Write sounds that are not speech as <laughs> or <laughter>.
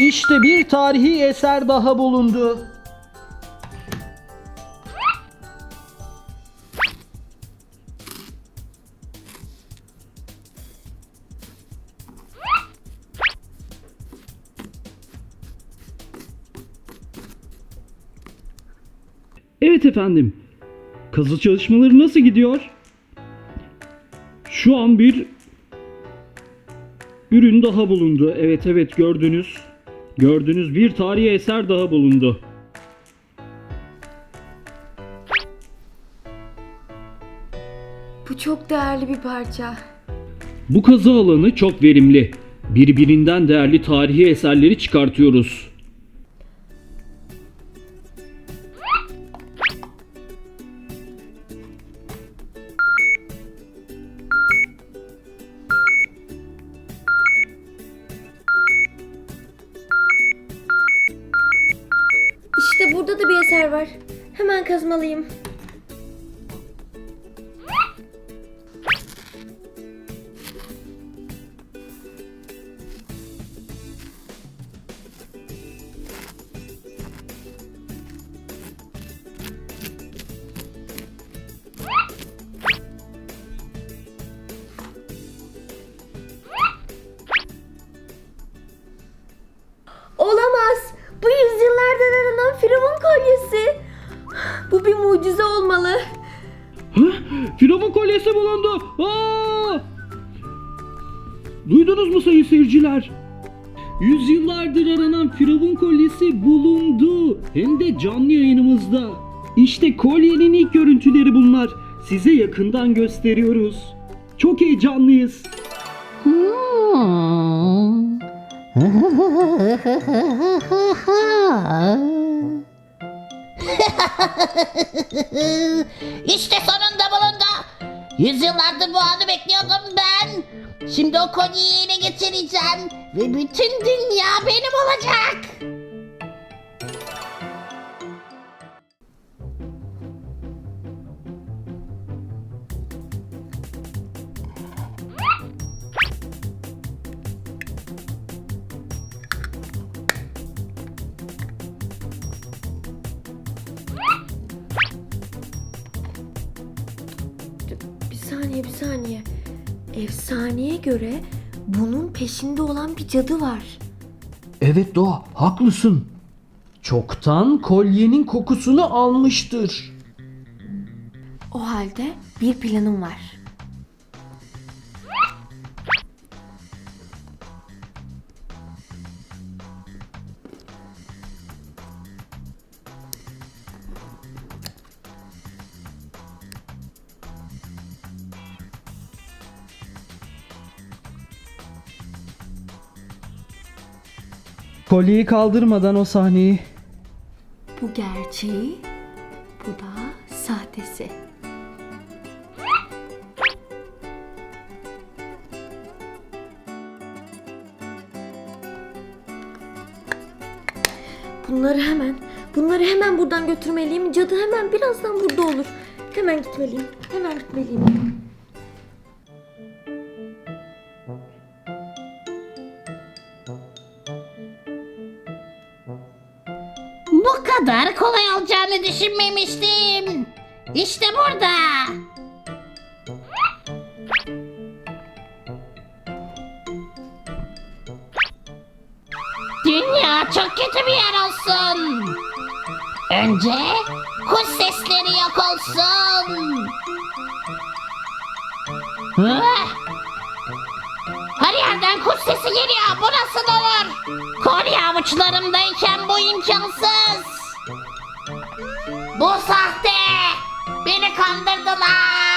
İşte bir tarihi eser daha bulundu. Evet efendim. Kazı çalışmaları nasıl gidiyor? Şu an bir ürün daha bulundu. Evet evet gördünüz. Gördünüz bir tarihi eser daha bulundu. Bu çok değerli bir parça. Bu kazı alanı çok verimli. Birbirinden değerli tarihi eserleri çıkartıyoruz. İşte burada da bir eser var. Hemen kazmalıyım. Kolyesi bulundu. Aa! Duydunuz mu sayın seyirciler? Yüzyıllardır aranan Firavun kolyesi bulundu. Hem de canlı yayınımızda. İşte kolyenin ilk görüntüleri bunlar. Size yakından gösteriyoruz. Çok heyecanlıyız. <laughs> İşte sonunda bulundu. Yüzyıllardır bu anı bekliyordum ben. Şimdi o kolyeyi ele geçireceğim. Ve bütün dünya benim olacak. Bir saniye bir saniye. Efsaneye göre bunun peşinde olan bir cadı var. Evet Doğa, haklısın. Çoktan kolyenin kokusunu almıştır. O halde bir planım var. Kolyeyi kaldırmadan o sahneyi. Bu gerçeği, bu da sahtesi. Bunları hemen, bunları hemen buradan götürmeliyim. Cadı hemen birazdan burada olur. Hemen gitmeliyim, hemen gitmeliyim. Bu kadar kolay olacağını düşünmemiştim. İşte burada. Dünya çok kötü bir yer olsun. Önce kuş sesleri yok olsun. Hıh! Sesi geliyor. Bu nasıl olur? Kolye avuçlarımdayken bu imkansız. Bu sahte. Beni kandırdılar.